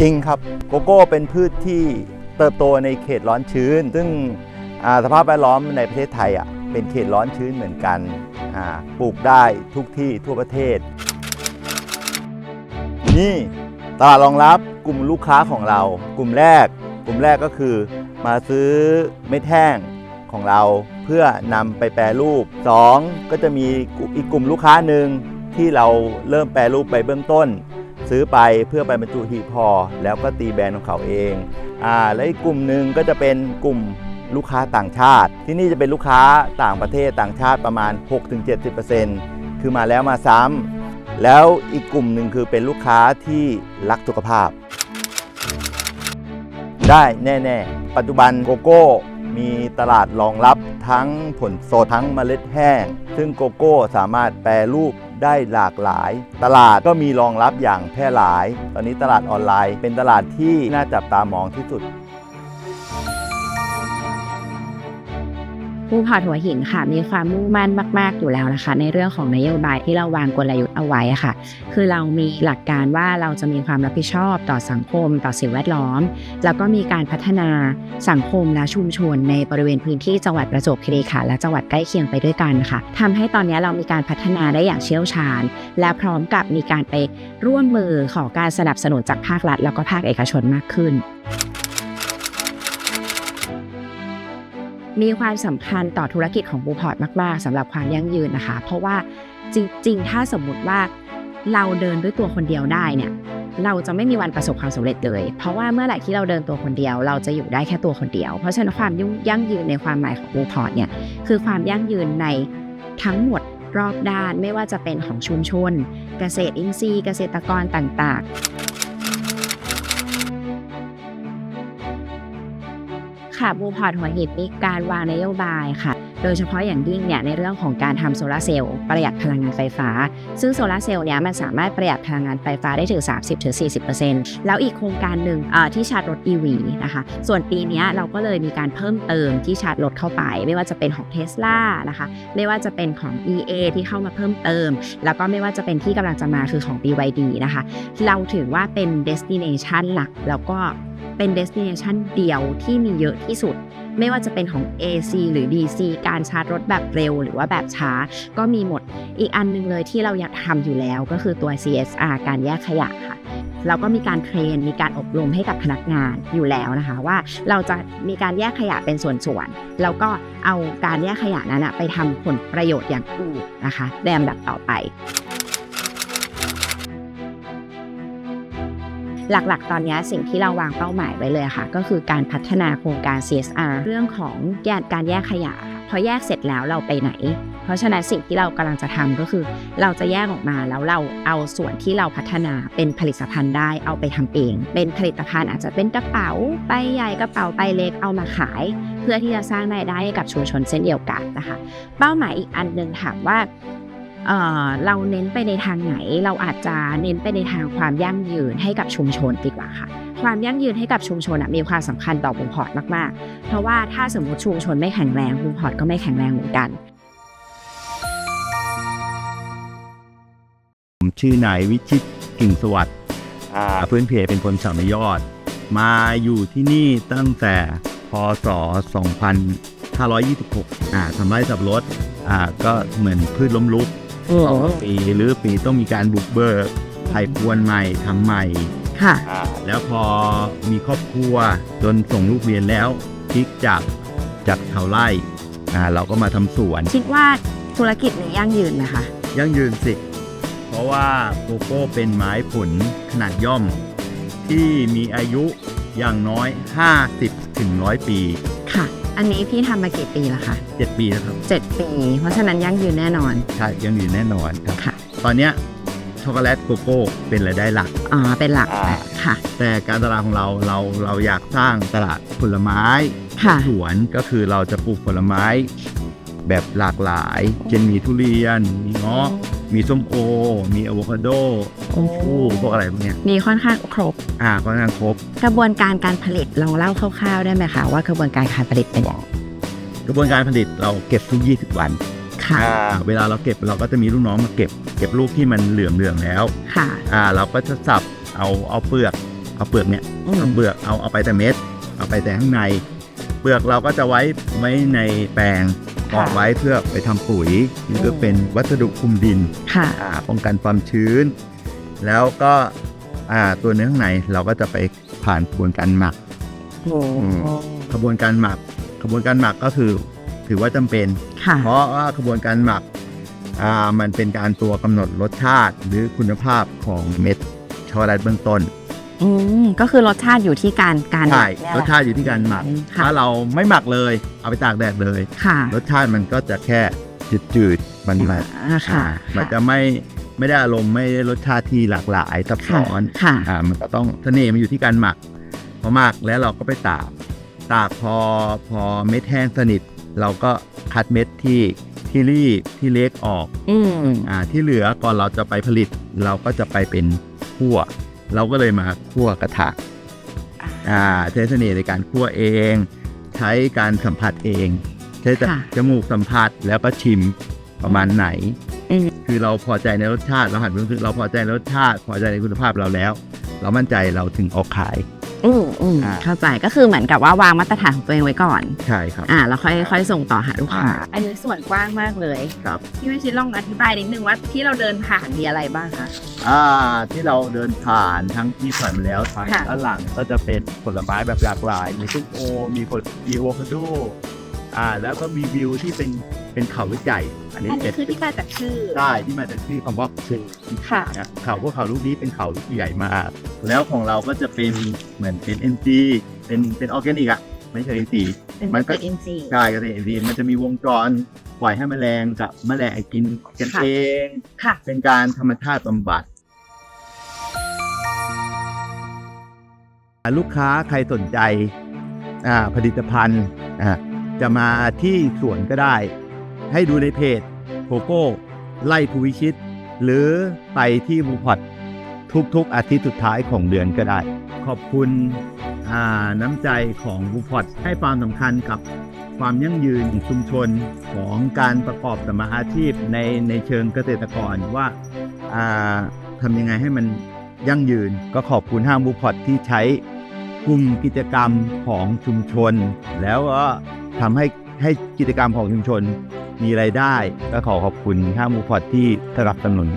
จริงครับโกโก้เป็นพืชที่เติบโตในเขตร้อนชื้น ซึ่งสภาพแวดล้อมในประเทศไทยอะเป็นเขตร้อนชื้นเหมือนกันปลูกได้ทุกที่ทั่วประเทศ นี่ตลาดรองรับกลุ่มลูกค้าของเรา กลุ่มแรก กลุ่มแรกก็คือ มาซื้อเม็ดแห้งของเราเพื่อนำไปแปรรูป 2 ก็จะมีอีกกลุ่มลูกค้าหนึ่งที่เราเริ่มแปรรูปไปเบื้องต้น ซื้อไปเพื่อไปบรรจุหีบห่อแล้วก็ตีแบรนด์ของเขาเองอ่าและอีกกลุ่มหนึ่งก็จะเป็นกลุ่มลูกค้าต่างชาติ ที่นี่จะเป็นลูกค้าต่างประเทศต่างชาติประมาณ 6-70%คือมาแล้วมาซ้ำแล้วอีกกลุ่มหนึ่งคือเป็นลูกค้าที่รักสุขภาพ ได้แน่ๆ ปัจจุบันโกโก้มีตลาดรองรับทั้งผลสดทั้งเมล็ดแห้ง ซึ่งโกโก้สามารถแปรรูป ได้หลากหลาย ตลาดก็มีรองรับอย่างแพร่หลาย ตอนนี้ตลาดออนไลน์ เป็นตลาดที่น่าจับตามองที่สุด ผู้พอหัวหินค่ะมีความมุ่งมั่นมาก ๆ อยู่แล้วนะคะ ในเรื่องของนโยบายที่เราวางกลยุทธ์เอาไว้ค่ะ คือเรามีหลักการว่าเราจะมีความรับผิดชอบต่อสังคม ต่อสิ่งแวดล้อม แล้วก็มีการพัฒนาสังคมและชุมชน ในบริเวณพื้นที่จังหวัดประจวบคีรีขันธ์และจังหวัดใกล้เคียงไปด้วยกันค่ะทำให้ตอนนี้เรามีการพัฒนาได้อย่างเชี่ยวชาญ และพร้อมกับมีการไปร่วมมือขอการสนับสนุนจากภาครัฐ แล้วก็ภาคเอกชนมากขึ้น มีความสำคัญต่อธุรกิจของบูพอร์ตมาก ๆสำหรับความยั่งยืนนะคะ เพราะว่าจริง ๆ ถ้าสมมติว่าเราเดินด้วยตัวคนเดียวได้เนี่ยเราจะไม่มีวันประสบความสำเร็จเลย เพราะว่าเมื่อไหร่ที่เราเดินตัวคนเดียว เราจะอยู่ได้แค่ตัวคนเดียว เพราะฉะนั้นความยุ่งยั่งยืนในความหมายของบูพอร์ตเนี่ยคือความยั่งยืนในทั้งหมดรอบด้านไม่ว่าจะเป็นของชุมชน เกษตรอินทรีย์ เกษตรกรต่างๆ ค่ะบูพอร์ตหัวหินมีการวางนโยบายค่ะ โดยเฉพาะอย่างยิ่งเนี่ยในเรื่องของการทำโซลาร์เซลล์ประหยัดพลังงานไฟฟ้า ซึ่งโซลาร์เซลล์เนี่ยมันสามารถประหยัดพลังงานไฟฟ้าได้ถึง 30-40%แล้วอีกโครงการหนึ่งที่ชาร์จรถ EV นะคะ ส่วนปีนี้เราก็เลยมีการเพิ่มเติมที่ชาร์จรถเข้าไป ไม่ว่าจะเป็นของ Tesla นะคะไม่ว่าจะเป็นของ EA ที่เข้ามาเพิ่มเติม แล้วก็ไม่ว่าจะเป็นที่กำลังจะมาคือของ BYD นะคะ เราถือว่าเป็น destination หลักแล้วก็ เป็น destination เดียวที่มีเยอะที่สุด ไม่ว่าจะเป็นของ AC หรือ DC การชาร์จรถแบบเร็วหรือว่าแบบช้า ก็มีหมดอีกอันหนึงเลยที่เราอยากทำอยู่แล้วก็คือตัว CSR การแยกขยะค่ะเราก็มีการเทรน มีการอบรมให้กับพนักงานอยู่แล้วนะคะ ว่าเราจะมีการแยกขยะเป็นส่วนๆแล้วก็เอาการแยกขยะนั้นไปทำผลประโยชน์อย่างอื่นนะคะในลำดับต่อไป หลักๆ ตอนนี้สิ่งที่เราวางเป้าหมายไว้เลยค่ะ ก็คือการพัฒนาโครงการ CSR เรื่องของแยกการแยกขยะค่ะพอแยกเสร็จแล้วเราไปไหน เพราะฉะนั้นสิ่งที่เรากำลังจะทำก็คือ เราจะแยกออกมาแล้วเราเอาส่วนที่เราพัฒนาเป็นผลิตภัณฑ์ได้เอาไปทำเอง เป็นผลิตภัณฑ์อาจจะเป็นกระเป๋าใบใหญ่กระเป๋าใบเล็กเอามาขาย เพื่อที่จะสร้างรายได้ให้กับชุมชนเช่นเดียวกันนะคะ เป้าหมายอีกอันหนึ่งถามว่า เอ่อเราเน้นไปในทางไหน เราอาจจะเน้นไปในทางความยั่งยืนให้กับชุมชนดีกว่าค่ะ ความยั่งยืนให้กับชุมชนอะมีความสำคัญต่อบุมพอร์ตมากๆ เพราะว่าถ้าสมมติชุมชนไม่แข็งแรงบุมพอร์ตก็ไม่แข็งแรงเหมือนกันผมชื่อนายวิชิตกิ่งสวัสดิ์อ่าพื้นเพเป็นคนสามยอด มาอยู่ที่นี่ตั้งแต่พศ 2526อ่าทำไร่สับปะรถอ่าก็เหมือนพืชล้มลุก ปีหรือปีต้องมีการบุกเบิกไถ่พรวนใหม่ทำใหม่ ค่ะ อ่าแล้วพอมีครอบครัวจนส่งลูกเรียนแล้วพลิกจากจากเท่าไร่อ่าเราก็มาทำสวน คิดว่าธุรกิจนี้ยั่งยืนไหมคะ ยั่งยืนสิ เพราะว่าโกโก้เป็นไม้ผลขนาดย่อม ที่มีอายุอย่างน้อย 50ถึง100 ปี ค่ะ อันนี้พี่ทำมากี่ปีแล้วคะ7ปีแล้วครับเจ็ดปี เพราะฉะนั้นยั่งยืนแน่นอน ใช่ยังยืนแน่นอนครับ ค่ะ ตอนเนี้ยช็อกโกแลตโกโก้เป็นรายได้หลัก อ๋อ เป็นหลักอ่า ค่ะ แต่การตลาดของเราเราเราอยากสร้างตลาดผลไม้ค่ะ สวนก็คือเราจะปลูกผลไม้แบบหลากหลาย เช่นมีทุเรียนมีเงาะ มีส้มโอ มีอะโวคาโดโอ้พวกพวกอะไรพวกเนี้ยมีค่อนข้างครบ อ่าค่อนข้างครบ กระบวนการการผลิตลองเล่าคร่าวๆได้ไหมคะว่ากระบวนการการผลิตเป็นยังไงกระบวนการผลิตเราเก็บทุก 20 วันค่ะอ่าเวลาเราเก็บเราก็จะมีลูกน้องมาเก็บ เก็บลูกที่มันเหลื่อมๆแล้วค่ะอ่าเราก็จะสับเอาเอาเปลือก เอาเปลือกเนี่ยอืมเอาเปลือกเอาเอาไปแต่เม็ด เอาไปแต่ข้างใน เปลือกเราก็จะไว้ไว้ในแปลง กรอกไว้เพื่อไปทำปุ๋ยนี่ก็เป็นวัสดุคลุมดินค่ะอ่าป้องกันความชื้น แล้วก็อ่าตัวเนื้อข้างในเราก็จะไปผ่านกระบวนการหมักโอ้อืมกระบวนการหมักกระบวนการหมักก็คือถือว่าจำเป็นค่ะเพราะว่ากระบวนการหมักอ่ามันเป็นการตัวกำหนดรสชาติหรือคุณภาพของเม็ดช็อกโกแลตเบื้องต้น อืมก็คือรสชาติอยู่ที่การการหใช่มักเนี่ยรสชาติอยู่ที่การหมัก ค่ะ ถ้าเราไม่หมักเลย เอาไปตากแดดเลย ค่ะรสชาติมันก็จะแค่จืดๆมันมันอ่าค่ะมันจะไม่ไม่ได้อารมณ์ไม่ได้รสชาติที่หลากหลายซับซ้อนค่ะ อ่ามันก็ต้องเสน่ห์มันอยู่ที่การหมักพอหมักแล้วเราก็ไปตากตากพอพอเม็ดแห้งสนิท เราก็คัดเม็ดที่ที่รีบที่เล็กออก อืม อ่าที่เหลือก่อนเราจะไปผลิตเราก็จะไปเป็นคั่ว เราก็เลยมาคั่วกระถางอ่าใช้เสน่ห์ในการคั่วเอง ใช้การสัมผัสเอง ใช้แต่ค่ะจมูกสัมผัสแล้วก็ชิมประมาณไหนอืมคือเราพอใจในรสชาติเราหันไปคือเราพอใจในรสชาติ พอใจในคุณภาพเราแล้ว เรามั่นใจเราถึงออกขาย อืมอืมอ่า เข้าใจก็คือเหมือนกับว่าวางมาตรฐานของตัวเองไว้ก่อน ใช่ครับ อ่าแล้วค่อยค่อยส่งต่อหาลูกค้า อันนี้ส่วนกว้างมากเลยครับ พี่วิชิตลองอธิบายนิดนึงว่าที่เราเดินผ่านมีอะไรบ้างคะ อ่าที่เราเดินผ่านทั้งที่ผ่านมาแล้วทางค่ะ ด้านหลังก็จะเป็นผลไม้แบบหลากหลาย มีส้มโอมีผลมีอะโวคาโดอ่าแล้วก็มีวิวที่เป็น เป็นเขาลูกใหญ่ อันนี้อันเป็นี้นคือที่มาจากชื่อ ได้ที่มาจากที่คำว่าคือค่ะนะเขาพวกเขาลูกนี้เป็นเขาลูกใหญ่มากแล้วของเราก็จะเป็นเหมือนเป็น NG เป็นเป็นออร์แกนิกอะไม่ใช่ NG เป็นมันก็เป็นอินซีใช่ก็เป็น NG มันจะมีวงจรปล่อยให้แมลงกับแมลงกินกันค่ะเองค่ะเป็นการธรรมชาติบำบัดลูกค้าใครสนใจอ่าผลิตภัณฑ์อ่าจะมาที่สวนก็ได้ ให้ดูในเพจโกโก้ไล่ภูวิชิต หรือไปที่บูพอตทุกๆอาทิตย์สุดท้ายของเดือนก็ได้ ขอบคุณน้ำใจของบูพอตให้ความสำคัญกับความยั่งยืนของชุมชนของการประกอบสมาอาชีพในในเชิงเกษตรกรว่าาทำยังไงให้มันยั่งยืน ก็ขอบคุณห้างบูพอตที่ใช้กลุ่มกิจกรรมของชุมชน แล้วก็ทำให้ให้กิจกรรมของชุมชน มีไรายได้ ก็ขอขอบคุณห้ามูพอดที่สนับสนุน